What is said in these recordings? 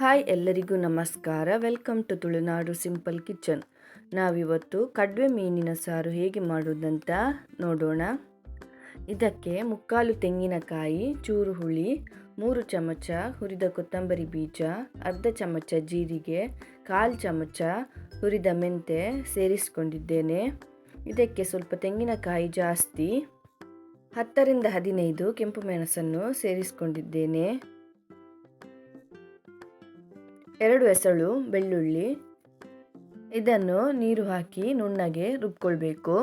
Hi ಎಲ್ಲರಿಗೂ ನಮಸ್ಕಾರ. Welcome to Tulunadu simple kitchen ನಾವಿವತ್ತು ಕಡ್ವೆ ಮೀನಿನ ಸಾರು ಹೇಗೆ ಮಾಡೋದಂತ ನೋಡೋಣ. ಇದಕ್ಕೆ ಮುಕ್ಕಾಲು ತೆಂಗಿನಕಾಯಿ, ಚೂರು ಹುಳಿ, ಮೂರು ಚಮಚ ಹುರಿದ ಕೊತ್ತಂಬರಿ ಬೀಜ, ಅರ್ಧ ಚಮಚ ಜೀರಿಗೆ, ಕಾಲು ಚಮಚ ಹುರಿದ ಮೆಂತೆ ಸೇರಿಸಿಕೊಂಡಿದ್ದೇನೆ. ಇದಕ್ಕೆ ಸ್ವಲ್ಪ ತೆಂಗಿನಕಾಯಿ ಜಾಸ್ತಿ, ಹತ್ತರಿಂದ ಹದಿನೈದು ಕೆಂಪು ಮೆಣಸನ್ನು ಸೇರಿಸಿಕೊಂಡಿದ್ದೇನೆ. ಎರಡು ಎಸಳು ಬೆಳ್ಳುಳ್ಳಿ. ಇದನ್ನು ನೀರು ಹಾಕಿ ನುಣ್ಣಗೆ ರುಬ್ಕೊಳ್ಬೇಕು.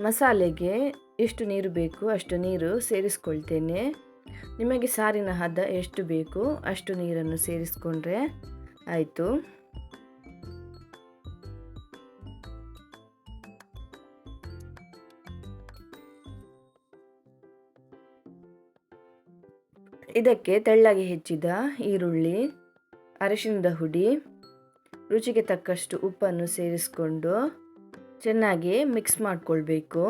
ಮಸಾಲೆಗೆ ಎಷ್ಟು ನೀರು ಬೇಕು ಅಷ್ಟು ನೀರು ಸೇರಿಸ್ಕೊಳ್ತೇನೆ. ನಿಮಗೆ ಸಾರಿನ ಹದ ಎಷ್ಟು ಬೇಕು ಅಷ್ಟು ನೀರನ್ನು ಸೇರಿಸಿಕೊಂಡ್ರೆ ಆಯಿತು. ಇದಕ್ಕೆ ತೆಳ್ಳಗೆ ಹೆಚ್ಚಿದ ಈರುಳ್ಳಿ, ಅರಿಶಿಣದ ಹುಡಿ, ರುಚಿಗೆ ತಕ್ಕಷ್ಟು ಉಪ್ಪನ್ನು ಸೇರಿಸಿಕೊಂಡು ಚೆನ್ನಾಗಿ ಮಿಕ್ಸ್ ಮಾಡಿಕೊಳ್ಬೇಕು.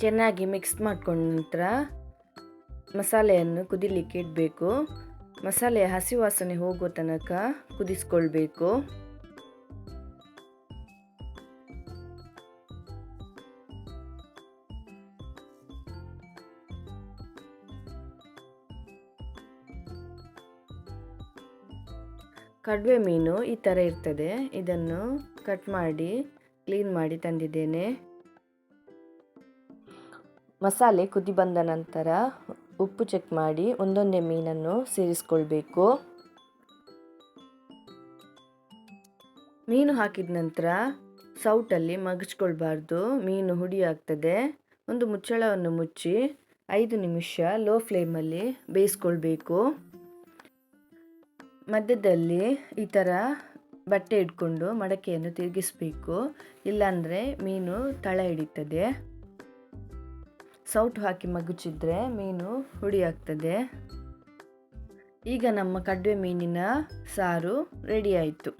ಚೆನ್ನಾಗಿ ಮಿಕ್ಸ್ ಮಾಡ್ಕೊಂಡ ನಂತರ ಮಸಾಲೆಯನ್ನು ಕುದಿಲಿಕ್ಕೆ ಇಡಬೇಕು. ಮಸಾಲೆಯ ಹಸಿ ವಾಸನೆ ಹೋಗೋ ತನಕ ಕುದಿಸ್ಕೊಳ್ಬೇಕು. ಕಡುವೆ ಮೀನು ಈ ಥರ ಇರ್ತದೆ. ಇದನ್ನು ಕಟ್ ಮಾಡಿ ಕ್ಲೀನ್ ಮಾಡಿ ತಂದಿದ್ದೇನೆ. ಮಸಾಲೆ ಕುದಿ ಬಂದ ನಂತರ ಉಪ್ಪು ಚೆಕ್ ಮಾಡಿ, ಒಂದೊಂದೇ ಮೀನನ್ನು ಸೇರಿಸ್ಕೊಳ್ಬೇಕು. ಮೀನು ಹಾಕಿದ ನಂತರ ಸೌಟಲ್ಲಿ ಮಗಚ್ಕೊಳ್ಬಾರ್ದು, ಮೀನು ಹುಡಿ ಆಗ್ತದೆ. ಒಂದು ಮುಚ್ಚಳವನ್ನು ಮುಚ್ಚಿ ಐದು ನಿಮಿಷ ಲೋ ಫ್ಲೇಮಲ್ಲಿ ಬೇಯಿಸ್ಕೊಳ್ಬೇಕು. ಮಧ್ಯದಲ್ಲಿ ಈ ಥರ ಬಟ್ಟೆ ಇಟ್ಕೊಂಡು ಮಡಕೆಯನ್ನು ತಿರುಗಿಸ್ಬೇಕು. ಇಲ್ಲಾಂದರೆ ಮೀನು ತಳ ಹಿಡಿತದೆ. ಸೌಟು ಹಾಕಿ ಮಗುಚಿದ್ರೆ ಮೀನು ಹುಡಿ ಆಗ್ತದೆ ಈಗ ನಮ್ಮ ಕಡ್ವೆ ಮೀನಿನ ಸಾರು ರೆಡಿ ಆಯಿತು.